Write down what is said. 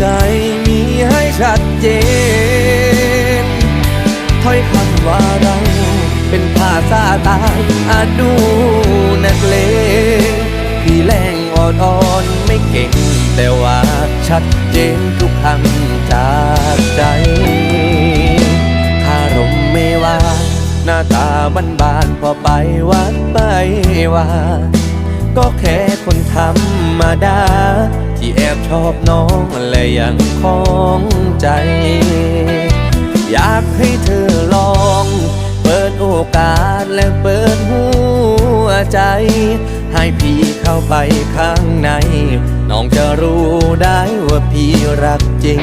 ใจมีให้ชัดเจนถ้อยคำว่าเราเป็นภาษาตายอาจดูนักเลงพี่แรงอ่อนอ่อนไม่เก่ง แต่ว่าชัดเจนทุกคำจากใจถ้ารมไม่ว่า หน้าตาบันบานพอไปวัดไปว่า ก็แค่คนธรรมดา อบน้องและยังคล้องใจ อยากให้เธอลอง เปิดโอกาสและเปิดหัวใจ ให้พี่เข้าไปข้างใน น้องจะรู้ได้ว่าพี่รักจริง